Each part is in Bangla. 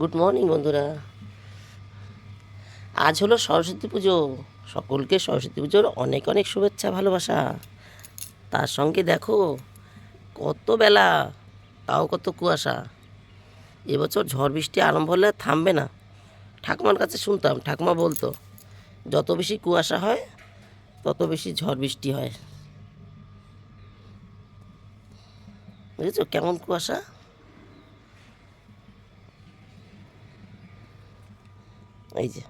গুড মর্নিং বন্ধুরা। আজ হলো সরস্বতী পুজো। সকলকে সরস্বতী পুজোর অনেক অনেক শুভেচ্ছা, ভালোবাসা। তার সঙ্গে দেখো, কত বেলা, তাও কত কুয়াশা। এবছর ঝড় বৃষ্টি আরম্ভ হলে থামবে না। ঠাকুমার কাছে শুনতাম, ঠাকুমা বলতো, যত বেশি কুয়াশা হয়, তত বেশি ঝড় বৃষ্টি হয়। বুঝেছ? কেমন কুয়াশা? এই যে।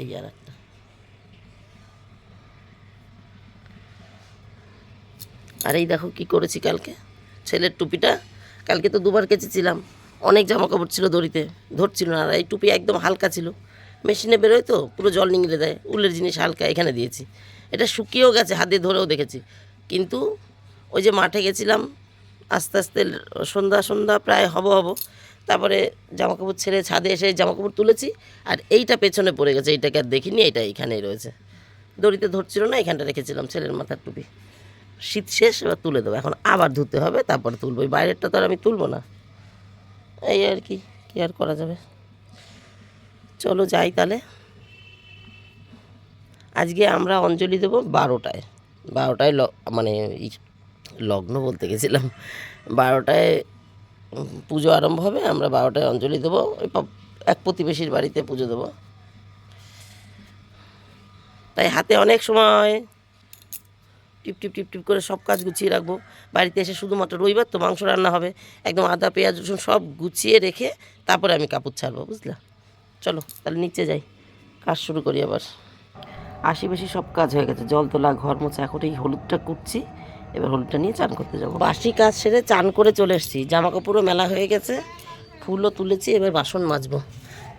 এই আর একটা। আর এই দেখো কি করেছি কালকে? ছেলের টুপিটা কালকে তো দুবার কেচেছিলাম। অনেক জামা কাপড় ছিল দড়িতে, ধরছিল না। আর এই টুপি একদম হালকা ছিল। মেশিনে বেরোয় তো, পুরো জল নিংড়ে দেয়। উলের জিনিস হালকা এখানে দিয়েছি। এটা শুকিয়েও গেছে, হাতে ধরেও দেখেছি। কিন্তু ওই যে মাঠে গেছিলাম, আস্তে আস্তে সন্ধ্যা সন্ধ্যা প্রায় হব হব। তারপরে জামা কাপড় ছেড়ে ছাদে এসে জামা কাপড় তুলেছি, আর এইটা পেছনে পড়ে গেছে, এইটাকে আর দেখিনি, এইটা এইখানেই রয়েছে। দড়িতে ধরছিল না, এখানটা রেখেছিলাম ছেলের মাথার টুপি। শীত শেষ, এবার তুলে দেবো, এখন আবার ধুতে হবে, তারপরে তুলবো। বাইরেরটা তো আর আমি তুলবো না। এই আর কি, কী আর করা যাবে? চলো যাই তাহলে। আজকে আমরা অঞ্জলি দেবো বারোটায়। বারোটায় মানে লগ্ন বলতে গেছিলাম। বারোটায় পুজো আরম্ভ হবে, আমরা বারোটায় অঞ্জলি দেবো, ওই এক প্রতিবেশীর বাড়িতে পুজো দেবো। তাই হাতে অনেক সময় টিপ টিপ টিপ টিপ করে সব কাজ গুছিয়ে রাখব। বাড়িতে এসে শুধুমাত্র রবিবার তো মাংস রান্না হবে, একদম আদা, পেঁয়াজ, রসুন সব গুছিয়ে রেখে তারপরে আমি কাপড় ছাড়বো, বুঝলা? চলো, তাহলে নিচে যাই, কাজ শুরু করি আবার। আশি বেশি সব কাজ হয়ে গেছে, জল তোলা, ঘর মোছা, এখন এই হলুদটা কুটছি। এবার হলুদটা নিয়ে চান করতে যাব। বাসি কাজ সেরে চান করে চলে এসেছি। জামা কাপড়ও মেলা হয়ে গেছে। ফুলও তুলেছি, এবার বাসন মাজবো।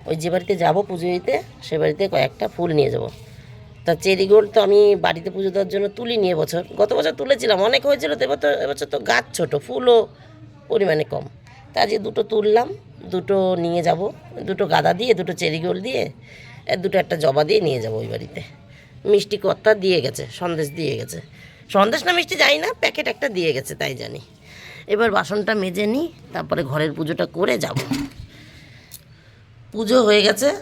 ওই যে বাড়িতে যাব পুজো দিতে, সে বাড়িতে কয়েকটা ফুল নিয়ে যাব। তা চেরি গোল্ড তো আমি বাড়িতে পুজো দেওয়ার জন্য তুলি নিয়ে বছর গত বছর তুলেছিলাম, অনেক হয়েছিল তো এবার তো এবছর তো গাছ ছোটো, ফুলও পরিমাণে কম। তা আজকে দুটো তুললাম, দুটো নিয়ে যাব, দুটো গাদা দিয়ে, দুটো চেরি গোল্ড দিয়ে দুটো একটা জবা দিয়ে নিয়ে যাব ওই বাড়িতে। মিষ্টি কর্তা দিয়ে গেছে, সন্দেশ দিয়ে গেছে। সন্দেশ না মিষ্টি যাই না, প্যাকেট একটা দিয়ে গেছে, তাই জানি। এবার বাসনটা মেজে নিই, তারপরে ঘরের পুজোটা করে যাব। পুজো হয়ে গেছে।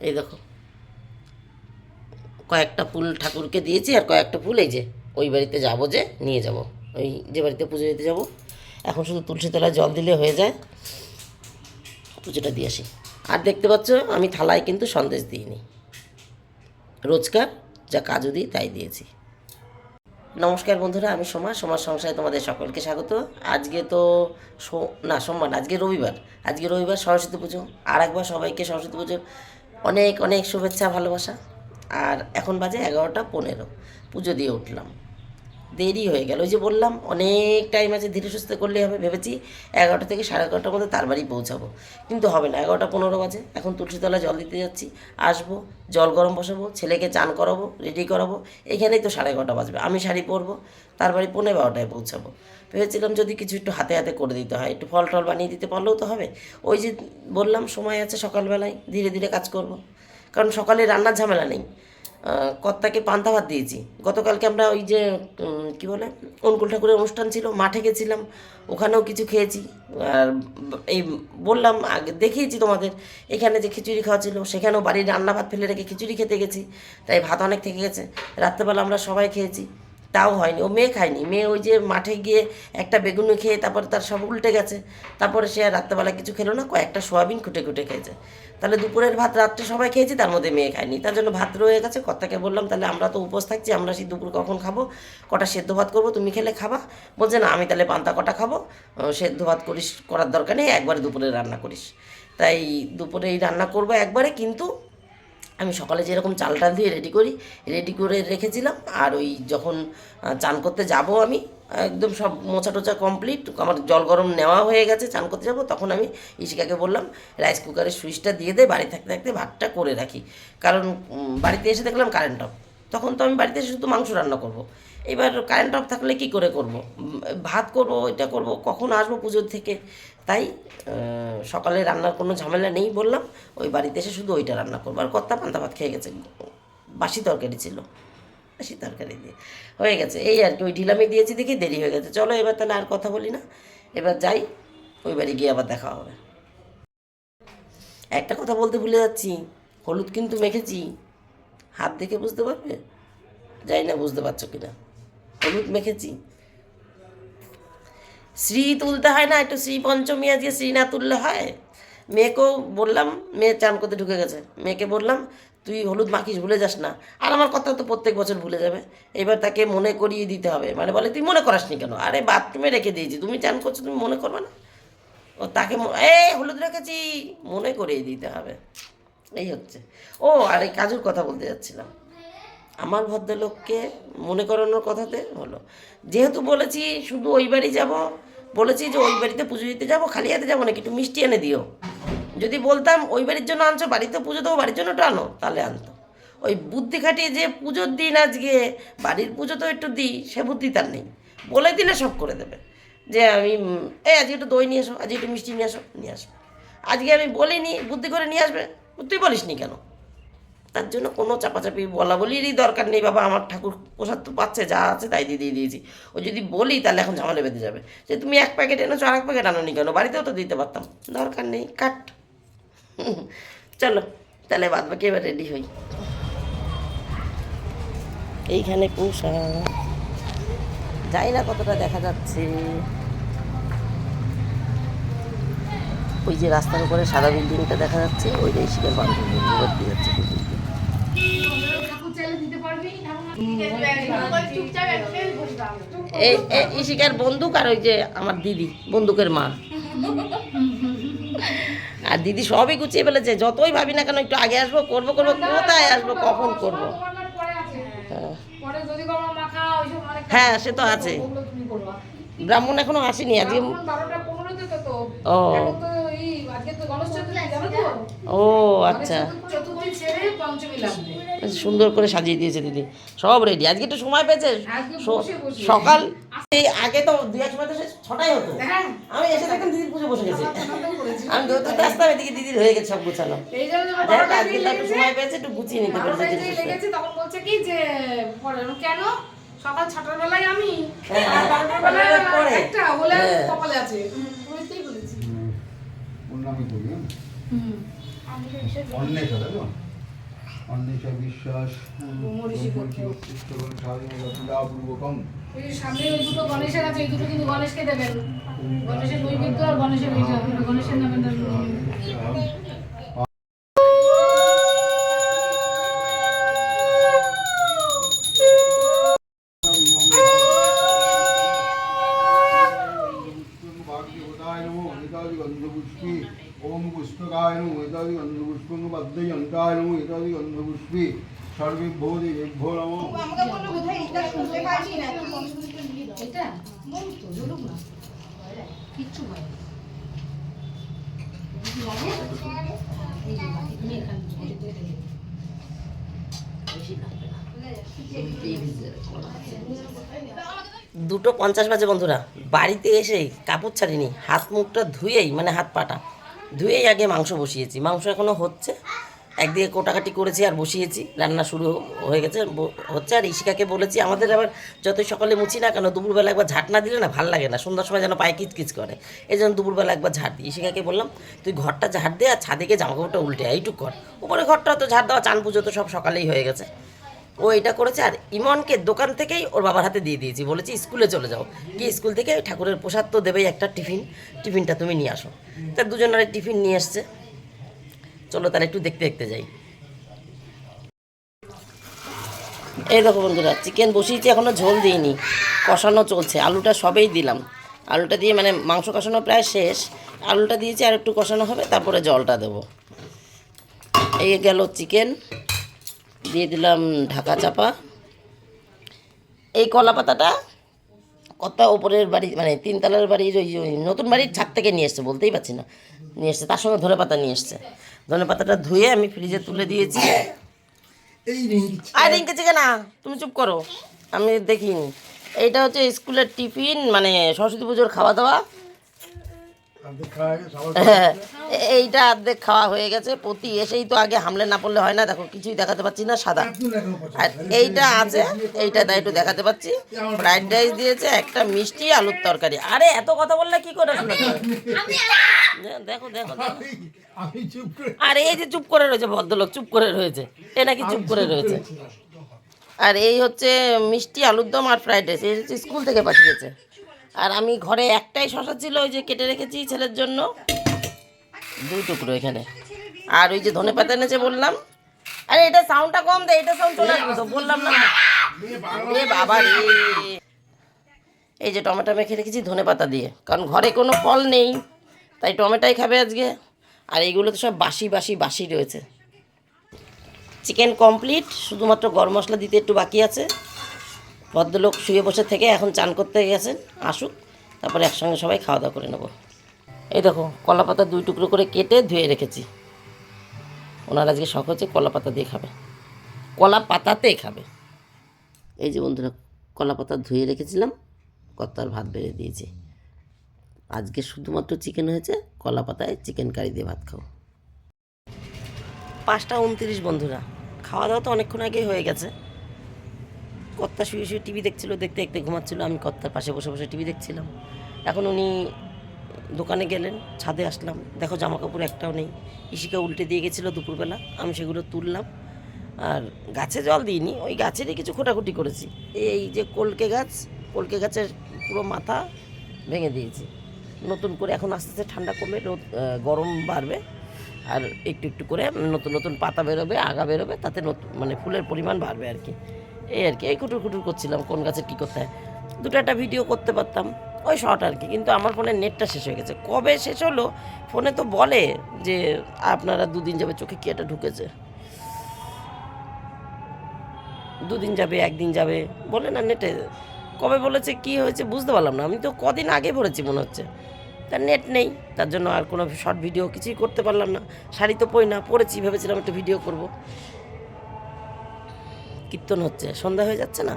এই দেখো, কয়েকটা ফুল ঠাকুরকে দিয়েছি, আর কয়েকটা ফুল এই যে, ওই বাড়িতে যাব যে, নিয়ে যাব। ওই যে বাড়িতে পুজো দিতে যাব। এখন শুধু তুলসী তলায় জল দিলে হয়ে যায়। পুজোটা দিয়ে আসি। আর দেখতে পাচ্ছ, আমি থালায় কিন্তু সন্দেশ দিইনি। রোজকার, যা কাজু দিই, তাই দিয়েছি। নমস্কার বন্ধুরা, আমি সোমা, সোমার সংসারে তোমাদের সকলকে স্বাগত। আজকে তো না, সোমবার আজকে রবিবার। আজকে রবিবার, সরস্বতী পুজো। আর একবার সবাইকে সরস্বতী পুজোর অনেক অনেক শুভেচ্ছা, ভালোবাসা। আর এখন বাজে এগারোটা পনেরো। পুজো দিয়ে উঠলাম। দেরি হয়ে গেল। ওই যে বললাম, অনেক টাইম আছে, ধীরে সুস্থে করলে হবে, ভেবেছি এগারোটা থেকে সাড়ে এগারোটার মধ্যে তার বাড়ি পৌঁছাবো। কিন্তু হবে না, এগারোটা পনেরো বাজে। এখন তুলসীতলা জল দিতে যাচ্ছি, আসব, জল গরম বসাবো, ছেলেকে চান করাবো রেডি করাবো। এখানেই তো সাড়ে এগারোটা বাজবে। আমি শাড়ি পরবো, তার বাড়ি পনেরো বারোটায় পৌঁছাবো। ভেবেছিলাম যদি কিছু একটু হাতে হাতে করে দিতে হয়, একটু ফল টল বানিয়ে দিতে পারলেও তো হবে। ওই যে বললাম, সময় আছে সকালবেলায়, ধীরে ধীরে কাজ করব। কারণ সকালে রান্নার ঝামেলা নেই। কর্তাকে পান্তা ভাত দিয়েছি। গতকালকে আমরা ওই যে কি বলে, অনুকূল ঠাকুরের অনুষ্ঠান ছিল, মাঠে গেছিলাম, ওখানেও কিছু খেয়েছি। আর এই বললাম, আগে দেখিয়েছি তোমাদের, এখানে যে খিচুড়ি খাওয়া ছিল, সেখানেও বাড়ির রান্না ভাত ফেলে রেখে খিচুড়ি খেতে গেছি, তাই ভাত অনেক থেকে গেছে। রাত্রেবেলা আমরা সবাই খেয়েছি। তাও হয়নি। ও মেয়ে খায়নি। মেয়ে ওই যে মাঠে গিয়ে একটা বেগুনি খেয়ে তারপরে তার সব উল্টে গেছে। তারপরে সে আর রাত্রেবেলা কিছু খেলো না, কয়েকটা সোয়াবিন খুঁটে খুঁটে খেয়েছে। তাহলে দুপুরের ভাত রাত্রে সবাই খেয়েছি, তার মধ্যে মেয়ে খায়নি। তার জন্য ভাত রয়ে গেছে। কর্তাকে বললাম, তাহলে আমরা তো উপোস থাকছি, আমরা সেই দুপুর কখন খাব? কটা সেদ্ধ ভাত করব? তুমি খেলে খাবা? বলছে, না, আমি তাহলে পান্তা কটা খাব। সেদ্ধ ভাত করিস, করার দরকার নেই, একবারে দুপুরে রান্না করিস। তাই দুপুরে এই রান্না করব একবারে, কিন্তু আমি সকালে যেরকম চাল টাল দিয়ে রেডি করি রেডি করে রেখেছিলাম। আর ওই যখন চান করতে যাব আমি, একদম সব মোছা টোচা কমপ্লিট আমার জল গরম নেওয়া হয়ে গেছে, চান করতে যাব, তখন আমি ইশিকাকে বললাম, রাইস কুকারের সুইচটা দিয়ে দে, বাড়ি থাকতে থাকতে ভাতটা করে রাখি। কারণ বাড়িতে এসে দেখলাম কারেন্ট অফ তখন তো আমি বাড়িতে এসে শুধু মাংস রান্না করব। এবার কারেন্ট অফ থাকলে কি করে করব। ভাত করব এটা করব, কখন আসব পুজোর থেকে? তাই সকালে রান্নার কোনো ঝামেলা নেই বললাম, ওই বাড়িতে এসে শুধু ওইটা রান্না করব। আর কর্তা পান্তা ভাত খেয়ে গেছে, বাসি তরকারি ছিল। বাসি তরকারি দিয়ে। হয়ে গেছে, এই আর কি, ওই ঢিলামি দিয়েছি দেখি দেরি হয়ে গেছে। চলো এবার তাহলে আর কথা বলি না। এবার যাই, ওই বাড়ি গিয়ে আবার দেখা হবে। একটা কথা বলতে ভুলে যাচ্ছি, হলুদ কিন্তু মেখেছি। হাত দেখে বুঝতে পারবে? যাই না বুঝতে পারছ কিনা। হলুদ মেখেছি। শ্রী তুলতে হয় না, একটু শ্রী পঞ্চমী আজকে শ্রী না তুললে হয়। মেয়েকেও বললাম, মেয়ে চান করতে ঢুকে গেছে। মেয়েকে বললাম, তুই হলুদ মাখিস, ভুলে যাস না। আর আমার কথা তো প্রত্যেক বছর ভুলে যাবে। এবার তাকে মনে করিয়ে দিতে হবে। মানে বলে, তুই মনে করাসনি কেন? আরে বাথরুমে রেখে দিয়েছি। তুমি চান করছ, তুমি মনে করবে না? ও তাকে এ, হলুদ রেখেছি। মনে করিয়ে দিতে হবে। এই হচ্ছে। ও, আর এই কাজুর কথা বলতে যাচ্ছিলাম। আমার ভদ্রলোককে মনে করানোর কথাতে হলো। যেহেতু বলেছি শুধু ওই বাড়ি যাব, বলেছি যে ওই বাড়িতে পুজো দিতে যাব, খালি হাতে যাব নাকি একটু মিষ্টি এনে দিও। যদি বলতাম ওই বাড়ির জন্য আনছো, বাড়িতে পুজো দেবো, বাড়ির জন্য একটু আনো, তাহলে আনতো। ওই বুদ্ধি খাটিয়ে যে পুজোর দিন আজকে, বাড়ির পুজো তো একটু দিই, সে বুদ্ধি তার নেই। বলে দিলে সব করে দেবে। যে আমি, এই আজকে একটু দই নিয়ে আসো আজকে একটু মিষ্টি নিয়ে আসো নিয়ে আসো। আজকে আমি বলিনি, বুদ্ধি করে নিয়ে আসবে, তুই বলিসনি কেন? তার জন্য কোনো চাপাচাপি বলা বলিরই দরকার নেই। বাবা, আমার ঠাকুর প্রসাদ তো পাচ্ছে, যা আছে তাই দিয়ে দিয়ে দিয়েছি। ও যদি বলি, তাহলে এখন ঝামেলা বেঁধে যাবে। যে তুমি এক প্যাকেট এনেছো আর এক প্যাকেট আনোনি কেন? বাড়িতেও তো দিতে পারতাম। দরকার নেই, কাট। চলো, তাহলে বাদ বাকি এবার রেডি হই। এইখানে কুষা যাই না কতটা দেখা যাচ্ছে। ওই যে রাস্তার উপরে সাদা বিল্ডিংটা দেখা যাচ্ছে, ওই যে শিকার বান্ধবী ভর্তি যাচ্ছে ইশিকার বন্দুক আর ওই যে আমার দিদি বন্দুকের মা। আর দিদি সবই গুছিয়ে ফেলেছে যতই ভাবি না কেন একটু আগে আসব করব করব কোথায় আসব কখন করব? হ্যাঁ। সে তো আছে। ব্রাহ্মণ এখনও আসেনি আজকে ও এখন তো এই আজকে তো গণেশ চতুর্থী জানো তো ও আচ্ছা। লাগবে সুন্দর করে সাজিয়ে দিয়েছে দিদি। সব রেডি আজকে একটু সময় পেয়েছে। সকাল এই আগে তো দুই এক সময় তো ছটাই হতো। হ্যাঁ। আমি এসে দেখলাম দিদির পুজো বসে গেছে। আমি দৌড়তে আসতাম এদিকে দিদির হয়ে গেছে সব গোছানো আজকে তো একটু সময় পেয়েছে একটু গুছিয়ে নিতে পেরেছে তখন বলছে কি যে কেন? সকাল ছটার বেলায় আমি হ্যাঁ, বেলায় পরে। একটা বলে হ্যাঁ। কপালে আছে। বুঝতেই বলেছি প্রণামী করি হ্যাঁ? হুম অন্বেষা তাই তো? অন্বেষা বিশ্বাস পূর্বকম। ওই সামনে ওই দুটো গণেশের আছে এই দুটো কিন্তু গণেশকে দেবেন। গণেশের নৈবেদ্য আর গণেশের গণেশের নামে সর্বে ভোদি ভো নমো এটা বল তো জ্বলুক না কিচ্ছু হয় না। যদি লাগে, এই যে বাটি, তুমি এখানে ঢেলে দিয়ে ঢেলে দিও। দুটো পঞ্চাশ বাজে বন্ধুরা বাড়িতে এসেই কাপড় ছাড়িনি হাত মুখটা ধুয়েই মানে হাত পাটা ধুয়েই আগে মাংস বসিয়েছি মাংস এখনও হচ্ছে একদিকে কোটাকাটি করেছি আর বসিয়েছি, রান্না শুরু হয়ে গেছে হচ্ছে। আর ইশিকাকে বলেছি, আমাদের আবার যতই সকালে মুছি না কেন, দুপুরবেলা একবার ঝাঁট না দিলে না ভালো লাগে না, সন্ধ্যার সময় যেন পায়ে কিচকিচ করে, এই জন্য দুপুরবেলা একবার ঝাড় দিই। ইশিকাকে বললাম, তুই ঘরটা ঝাড় দে আর ছাদে গিয়ে জামা কাপড়টা উল্টে এইটুক কর। উপরে ঘরটা তো ঝাড় দেওয়া, চান পুজো তো সব সকালেই হয়ে গেছে। ও এটা করেছে আর ইমনকে দোকান থেকেই ওর বাবার হাতে দিয়ে দিয়েছি, বলেছি, স্কুলে চলে যাও। গিয়ে স্কুল থেকে ঠাকুরের প্রসাদ তো দেবেই একটা টিফিন, টিফিনটা তুমি নিয়ে আসো। তা দুজনের টিফিন নিয়ে এসছে। চলো তাহলে একটু দেখতে দেখতে যাই। এই দেখো বন্ধুরা চিকেন বসিয়েছি এখনও ঝোল দিইনি, কষানো চলছে, আলুটা সবেই দিলাম। আলুটা দিয়ে মানে মাংস কষানো প্রায় শেষ, আলুটা দিয়েছি আর একটু কষানো হবে, তারপরে জলটা দেবো। এই গেল চিকেন দিয়ে দিলাম ঢাকা চাপা। এই কলা পাতাটা কত ওপরের বাড়ি মানে তিনতলার বাড়ির ওই ওই নতুন বাড়ির ছাদ থেকে নিয়ে এসছে বলতেই পারছি না। নিয়ে এসছে তার সঙ্গে ধনে পাতা নিয়ে এসছে। ধনে পাতাটা ধুয়ে আমি ফ্রিজে তুলে দিয়েছি। আর রিঙ্কেছে না তুমি চুপ করো। আমি দেখিনি। এইটা হচ্ছে স্কুলের টিফিন মানে সরস্বতী পুজোর খাওয়া দাওয়া। এইটা অর্ধেক খাওয়া হয়ে গেছে প্রতি এসেই তো আগে হামলে না পড়লে হয় না দেখো কিছুই দেখাতে পাচ্ছি না সাদা। আর এইটা আছে এইটা তাই একটু দেখাতে পাচ্ছি। ফ্রাইড রাইস দিয়েছে একটা মিষ্টি আলুর তরকারি। আরে এত কথা বললে কি করে শুনে দেখো দেখো আর এই যে চুপ করে রয়েছে ভদ্রলোক চুপ করে রয়েছে। এ নাকি চুপ করে রয়েছে। আর এই হচ্ছে মিষ্টি আলুর দম আর ফ্রাইড রাইস এই হচ্ছে স্কুল থেকে পাঠিয়েছে। আর আমি ঘরে একটাই শশা ছিল, ওই যে কেটে রেখেছি ছেলের জন্য। দুই টুকরো এখানে। আর ওই যে ধনে পাতা এনেছে বললাম। আরে, এটা সাউন্ডটা কম দে, এটা সাউন্ড চলে আসবে তো, বললাম না। এ বাবা রে। এই যে টমেটো মেখে রেখেছি ধনে পাতা দিয়ে, কারণ ঘরে কোনো ফল নেই, তাই টমেটোই খাবে আজকে। আর এইগুলো তো সব বাসি বাসি বাসি রয়েছে। চিকেন কমপ্লিট শুধুমাত্র গরম মশলা দিতে একটু বাকি আছে। ভদ্রলোক শুয়ে বসে থেকে এখন চান করতে গেছেন। আসুক, তারপরে একসঙ্গে সবাই খাওয়া দাওয়া করে নেব। এই দেখো কলা পাতা দুই টুকরো করে কেটে ধুয়ে রেখেছি। ওনার আজকে শখ হচ্ছে কলা পাতা দিয়ে খাবে। কলা পাতাতেই খাবে। এই যে বন্ধুরা কলা পাতা ধুয়ে রেখেছিলাম কত্তার ভাত বেড়ে দিয়েছি। আজকে শুধুমাত্র চিকেন হয়েছে কলা পাতায় চিকেন কারি দিয়ে ভাত খাও পাঁচটা উনত্রিশ বন্ধুরা, খাওয়া দাওয়া তো অনেকক্ষণ আগেই হয়ে গেছে। কর্তা শুয়ে শুয়ে টিভি দেখছিল, দেখতে দেখতে ঘুমাচ্ছিল, আমি কর্তার পাশে বসে বসে টিভি দেখছিলাম। এখন উনি দোকানে গেলেন, ছাদে আসলাম, দেখো জামা কাপড় একটাও নেই। ইসিকা উল্টে দিয়ে গেছিল দুপুরবেলা, আমি সেগুলো তুললাম, আর গাছে জল দিইনি, ওই গাছেরই কিছু খোটাখুটি করেছি। এই যে কলকে গাছ, কলকে গাছের পুরো মাথা ভেঙে দিয়েছি। নতুন করে এখন আস্তে আস্তে ঠান্ডা কমে রোদ গরম বাড়বে, আর একটু একটু করে নতুন নতুন পাতা বেরোবে, আগা বেরোবে, তাতে নতুন মানে ফুলের পরিমাণ বাড়বে আর কি। এই আর কি, এই কুটুর কুটুর করছিলাম, কোন গাছের কী করতে হয়। দুটো একটা ভিডিও করতে পারতাম, ওই শর্ট আর কি। কিন্তু আমার ফোনের নেটটা শেষ হয়ে গেছে। কবে শেষ হলো? ফোনে তো বলে যে, আপনারা দুদিন যাবে, চোখে কি একটা ঢুকেছে? দুদিন যাবে, একদিন যাবে, বলে না নেটে কবে বলেছে, কি হয়েছে বুঝতে পারলাম না। আমি তো কদিন আগে ভরেছি মনে হচ্ছে। তার নেট নেই, তার জন্য আর কোনো শর্ট ভিডিও কিছুই করতে পারলাম না। শাড়ি তো পরি না, পরেছি, ভেবেছিলাম একটা ভিডিও করব। কীর্তন হচ্ছে, সন্ধ্যা হয়ে যাচ্ছে না।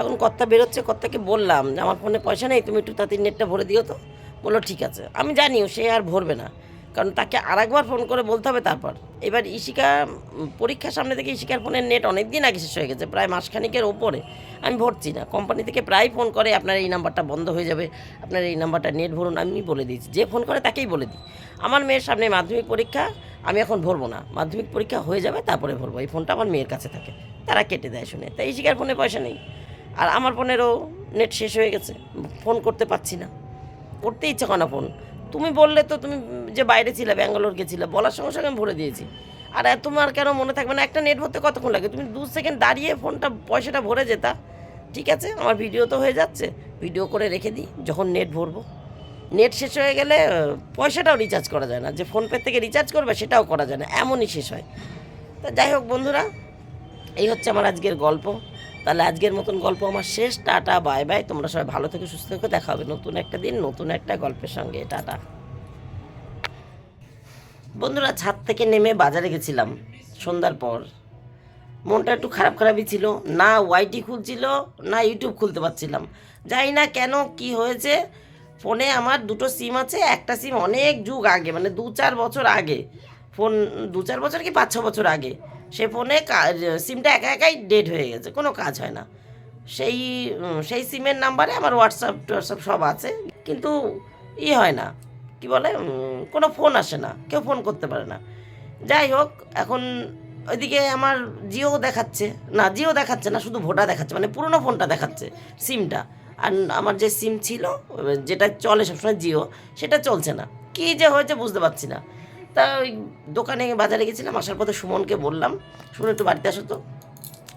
এখন কর্তা বেরোচ্ছে, কর্তাকে বললাম যে, আমার ফোনে পয়সা নেই, তুমি একটু তাড়াতাড়ি নেটটা ভরে দিও তো। বলল, ঠিক আছে। আমি জানিও, সে আর ভরবে না, কারণ তাকে আরেকবার ফোন করে বলতে হবে তারপর। এবার ইশিকা পরীক্ষার সামনে থেকে ইশিকার ফোনের নেট অনেক দিন আগে শেষ হয়ে গেছে, প্রায় মাসখানিকের ওপরে। আমি ভরছি না, কোম্পানি থেকে প্রায় ফোন করে, আপনার এই নাম্বারটা বন্ধ হয়ে যাবে, আপনার এই নাম্বারটা নেট ভরুন। আমি বলে দিয়েছি, যে ফোন করে তাকেই বলে দিই। আমার মেয়ের সামনে মাধ্যমিক পরীক্ষা আমি এখন ভরবো না। মাধ্যমিক পরীক্ষা হয়ে যাবে, তারপরে ভরবো। এই ফোনটা আমার মেয়ের কাছে থাকে। তারা কেটে দেয় শুনে। তাই ইশিকার ফোনে পয়সা নেই। আর আমার ফোনেরও নেট শেষ হয়ে গেছে। ফোন করতে পারছি না। করতে ইচ্ছে করে না ফোন। তুমি বললে তো তুমি যে বাইরে ছিলে, ব্যাঙ্গালোর গেছিলে, বলার সঙ্গে সঙ্গে আমি ভরে দিয়েছি। আর তোমার কেন মনে থাকবে না? একটা নেট ভরতে কতক্ষণ লাগে? তুমি দু সেকেন্ড দাঁড়িয়ে ফোনটা, পয়সাটা ভরে যেতা। ঠিক আছে? আমার ভিডিও তো হয়ে যাচ্ছে। ভিডিও করে রেখে দিই। যখন নেট ভরবো। নেট শেষ হয়ে গেলে পয়সাটাও রিচার্জ করা যায় না। যে ফোনপে থেকে রিচার্জ করবে সেটাও করা যায় না, এমনই শেষ হয়। তা যাই হোক বন্ধুরা, এই হচ্ছে আমার আজকের গল্প। তাহলে আজকের মতন গল্প আমার শেষ। টাটা বাই বাই তোমরা সবাই ভালো থেকে, সুস্থ থেকে। দেখা হবে নতুন একটা দিন, নতুন একটা গল্পের সঙ্গে। টাটা। বন্ধুরা, ছাদ থেকে নেমে বাজারে গেছিলাম সন্ধ্যার পর। মনটা একটু খারাপ খারাপই ছিল। না ওয়াইটি খুলছিল, না ইউটিউব খুলতে পারছিলাম। জানি না কেন, কি হয়েছে ফোনে আমার দুটো সিম আছে, একটা সিম অনেক যুগ আগে মানে দু চার বছর আগে। ফোন, দু চার বছর কি পাঁচ ছ বছর আগে। সে ফোনে সিমটা একা একাই ডেড হয়ে গেছে, কোনো কাজ হয় না। সেই সেই সিমের নাম্বারে আমার হোয়াটসঅ্যাপ টোয়াটসঅ্যাপ সব আছে, কিন্তু ই হয় না। কি বলে? কোনো ফোন আসে না, কেউ ফোন করতে পারে না। যাই হোক, এখন ওইদিকে আমার জিও দেখাচ্ছে। না, জিও দেখাচ্ছে না, শুধু ভোটা দেখাচ্ছে মানে পুরনো ফোনটা দেখাচ্ছে, সিমটা। আর আমার যে সিম ছিল, যেটা চলে সবসময় জিও, সেটা চলছে না। কী যে হয়েছে বুঝতে পারছি না। তা ওই দোকানে বাজারে গেছিলাম, আসার পথে সুমনকে বললাম, সুমন একটু বাড়িতে আসো তো।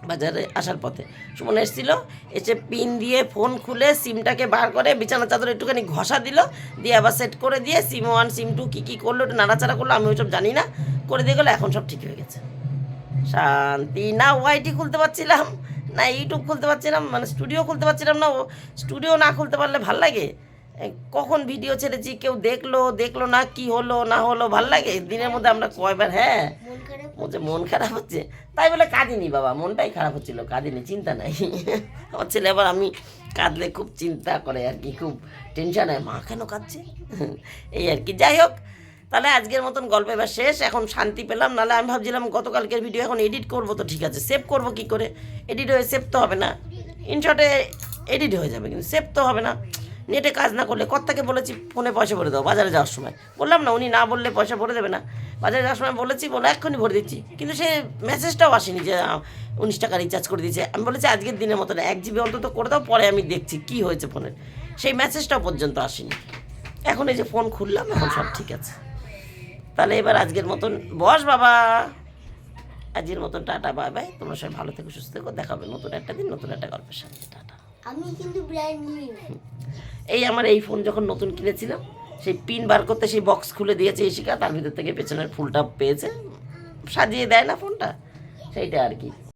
বাজারে আসার পথে সুমন এসেছিল, এসে পিন দিয়ে ফোন খুলে সিমটাকে বার করে বিছানা চাদর একটুখানি ঘষা দিল, দিয়ে আবার সেট করে দিয়ে সিম ওয়ান সিম টু কী কী করল, একটু নাড়াচাড়া করল, আমি ওইসব জানি না, করে দিয়ে গেলো, এখন সব ঠিক হয়ে গেছে। শান্তি, না ওয়াইটি খুলতে পারছিলাম না ইউটিউব খুলতে পারছিলাম মানে স্টুডিও খুলতে পারছিলাম না স্টুডিও না খুলতে পারলে ভালো লাগে? কখন ভিডিও ছেড়েছি কেউ দেখল দেখল না কি হলো না হলো ভালো লাগে? দিনের মধ্যে আমরা কয়বার হ্যাঁ? বলছে মন খারাপ হচ্ছে। তাই বলে কাঁদিনি বাবা মনটাই খারাপ হচ্ছিল কাঁদিনি চিন্তা নাই। আমার ছেলে আবার আমি কাঁদলে খুব চিন্তা করে আর কি খুব টেনশন হয় মা কেন কাঁদছে? এই আর কি যাই হোক তাহলে আজকের মতন গল্প এবার শেষ। এখন শান্তি পেলাম, নাহলে আমি ভাবছিলাম গতকালকের ভিডিও এখন এডিট করব, তো ঠিক আছে সেভ করব কি করে? এডিট হয়ে সেভ তো হবে না। ইনশটে এডিট হয়ে যাবে, কিন্তু সেভ তো হবে না। নেটে কাজ না করলে, কর্তাকে বলেছি, ফোনে পয়সা ভরে দাও, বাজারে যাওয়ার সময়। বললাম না, উনি না বললে পয়সা ভরে দেবে না। বাজারে যাওয়ার সময় বলেছি, বলে এক্ষুনি ভরে দিচ্ছি। কিন্তু সে মেসেজটাও আসেনি যে উনিশ টাকা রিচার্জ করে দিয়েছে। আমি বলেছি, আজকের দিনের মতন এক জিবি অন্তত করে দাও, পরে আমি দেখছি কি হয়েছে ফোনের সেই মেসেজটাও পর্যন্ত আসেনি। এখন এই যে ফোন খুললাম, এখন সব ঠিক আছে। তাহলে এবার আজকের মতন বস বাবা। আজকের মতন টাটা বাই বাই। তোমার সবাই ভালো থেকে সুস্থ থেকো। দেখাবে নতুন একটা দিন নতুন একটা গল্পের সাথে। টাটা। আমি কিন্তু এই আমার এই ফোন যখন নতুন কিনেছিলাম সেই পিন বার করতে সেই বক্স খুলে দিয়েছে ইশিকা তার ভিতর থেকে পেছনের ফুলটা পেয়েছে। সাজিয়ে দেয় না ফোনটা সেইটা আর কি।